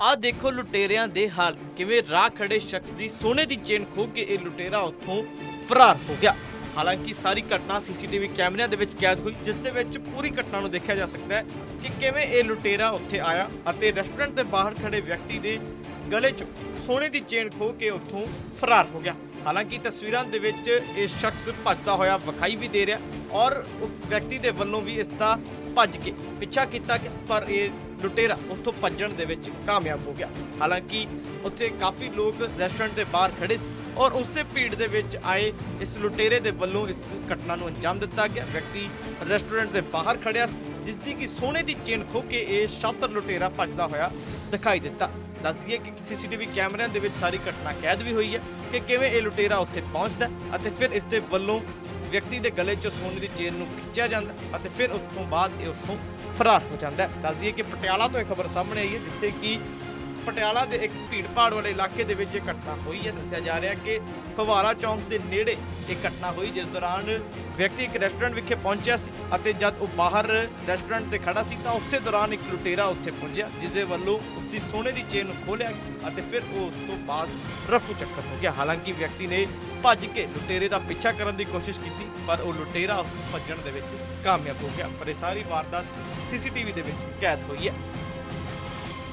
ਆ ਦੇਖੋ ਲੁਟੇਰਿਆਂ ਦੇ ਹਾਲ, ਕਿਵੇਂ ਰਾਹ ਖੜੇ ਸ਼ਖਸ ਦੀ ਸੋਨੇ ਦੀ ਚੇਨ ਖੋਹ ਕੇ ਇਹ ਲੁਟੇਰਾ ਉੱਥੋਂ ਫਰਾਰ ਹੋ ਗਿਆ। ਹਾਲਾਂਕਿ ਸਾਰੀ ਘਟਨਾ ਸੀਸੀਟੀਵੀ ਕੈਮਰਿਆਂ ਦੇ ਵਿੱਚ ਕੈਦ ਹੋਈ, ਜਿਸ ਦੇ ਵਿੱਚ ਪੂਰੀ ਘਟਨਾ ਨੂੰ ਦੇਖਿਆ ਜਾ ਸਕਦਾ ਹੈ ਕਿ ਕਿਵੇਂ ਇਹ ਲੁਟੇਰਾ ਉੱਥੇ ਆਇਆ ਅਤੇ ਰੈਸਟੋਰੈਂਟ ਦੇ ਬਾਹਰ ਖੜੇ ਵਿਅਕਤੀ ਦੇ ਗਲੇ 'ਚ ਸੋਨੇ ਦੀ ਚੇਨ ਖੋਹ ਕੇ ਉੱਥੋਂ ਫਰਾਰ ਹੋ ਗਿਆ। ਹਾਲਾਂਕਿ ਤਸਵੀਰਾਂ ਦੇ ਵਿੱਚ ਇਹ ਸ਼ਖਸ ਭੱਜਦਾ ਹੋਇਆ ਵਿਖਾਈ ਵੀ ਦੇ ਰਿਹਾ ਔਰ ਉਹ ਵਿਅਕਤੀ ਦੇ ਵੱਲੋਂ ਵੀ ਇਸ ਦਾ ਭੱਜ ਕੇ ਪਿੱਛਾ ਕੀਤਾ ਗਿਆ, ਪਰ ਇਹ ਲੁਟੇਰਾ ਉੱਥੋਂ ਭੱਜਣ ਦੇ ਵਿੱਚ ਕਾਮਯਾਬ ਹੋ ਗਿਆ। ਹਾਲਾਂਕਿ ਉੱਥੇ ਕਾਫੀ ਲੋਕ ਰੈਸਟੋਰੈਂਟ ਦੇ ਬਾਹਰ ਖੜੇ ਸੀ ਔਰ ਉਸੇ ਭੀੜ ਦੇ ਵਿੱਚ ਆਏ। ਇਸ ਲੁਟੇਰੇ ਦੇ ਵੱਲੋਂ ਇਸ ਘਟਨਾ ਨੂੰ ਅੰਜਾਮ ਦਿੱਤਾ ਗਿਆ। ਵਿਅਕਤੀ ਰੈਸਟੋਰੈਂਟ ਦੇ ਬਾਹਰ ਖੜਿਆ ਸੀ ਜਿਸ ਦੀ ਕਿ ਸੋਨੇ ਦੀ ਚੇਨ ਖੋ ਕੇ ਇਹ ਸ਼ਾਤਰ ਲੁਟੇਰਾ ਭੱਜਦਾ ਹੋਇਆ ਦਿਖਾਈ ਦਿੱਤਾ। ਦੱਸ ਦਈਏ ਕਿ ਸੀਸੀਟੀਵੀ ਕੈਮਰਿਆਂ ਦੇ ਵਿੱਚ ਸਾਰੀ ਘਟਨਾ ਕੈਦ ਵੀ ਹੋਈ ਹੈ ਕਿ ਕਿਵੇਂ ਇਹ ਲੁਟੇਰਾ ਉੱਥੇ ਪਹੁੰਚਦਾ ਅਤੇ ਫਿਰ ਇਸ ਦੇ ਵੱਲੋਂ ਵਿਅਕਤੀ ਦੇ ਗਲੇ 'ਚ ਸੋਨੇ ਦੀ ਚੇਨ ਨੂੰ ਖਿੱਚਿਆ ਜਾਂਦਾ ਅਤੇ ਫਿਰ ਉਸ ਤੋਂ ਬਾਅਦ ਇਹ ਉੱਥੋਂ ਫਰਾਰ ਹੋ ਜਾਂਦਾ ਹੈ। ਦੱਸ ਦਈਏ ਕਿ ਪਟਿਆਲਾ ਤੋਂ ਇਹ ਖਬਰ ਸਾਹਮਣੇ ਆਈ ਹੈ, ਜਿੱਥੇ ਕਿ ਪਟਿਆਲਾ ਦੇ ਇੱਕ ਭੀੜ-ਭਾੜ ਵਾਲੇ ਇਲਾਕੇ ਦੇ ਵਿੱਚ ਇਹ ਘਟਨਾ ਹੋਈ ਹੈ। ਦੱਸਿਆ ਜਾ ਰਿਹਾ ਕਿ ਫਵਾਰਾ ਚੌਂਕ ਦੇ ਨੇੜੇ ਇਹ ਘਟਨਾ ਹੋਈ, ਜਿਸ ਦੌਰਾਨ ਵਿਅਕਤੀ ਇੱਕ ਰੈਸਟੋਰੈਂਟ ਵਿਖੇ ਪਹੁੰਚਿਆ ਸੀ ਅਤੇ ਜਦ ਉਹ ਬਾਹਰ ਰੈਸਟੋਰੈਂਟ ਤੇ ਖੜਾ ਸੀ ਤਾਂ ਉਸੇ ਦੌਰਾਨ ਇੱਕ ਲੁਟੇਰਾ ਉੱਥੇ ਪਹੁੰਚਿਆ ਜਿਸ ਦੇ ਵੱਲੋਂ ਉਸ ਦੀ ਸੋਨੇ ਦੀ ਚੇਨ ਨੂੰ ਖੋਲਿਆ ਅਤੇ ਫਿਰ ਉਹ ਉਸ ਤੋਂ ਬਾਅਦ ਰਫੂ ਚੱਕਰ ਹੋ ਗਿਆ। ਹਾਲਾਂਕਿ ਵਿਅਕਤੀ ਨੇ ਭੱਜ ਕੇ ਲੁਟੇਰੇ ਦਾ ਪਿੱਛਾ ਕਰਨ ਦੀ ਕੋਸ਼ਿਸ਼ ਕੀਤੀ, ਪਰ ਉਹ ਲੁਟੇਰਾ ਉਸ ਭੱਜਣ ਦੇ ਵਿੱਚ ਕਾਮਯਾਬ ਹੋ ਗਿਆ। ਪਰ ਇਹ ਸਾਰੀ ਵਾਰਦਾਤ ਸੀਸੀਟੀਵੀ ਦੇ ਵਿੱਚ ਕੈਦ ਹੋਈ ਹੈ।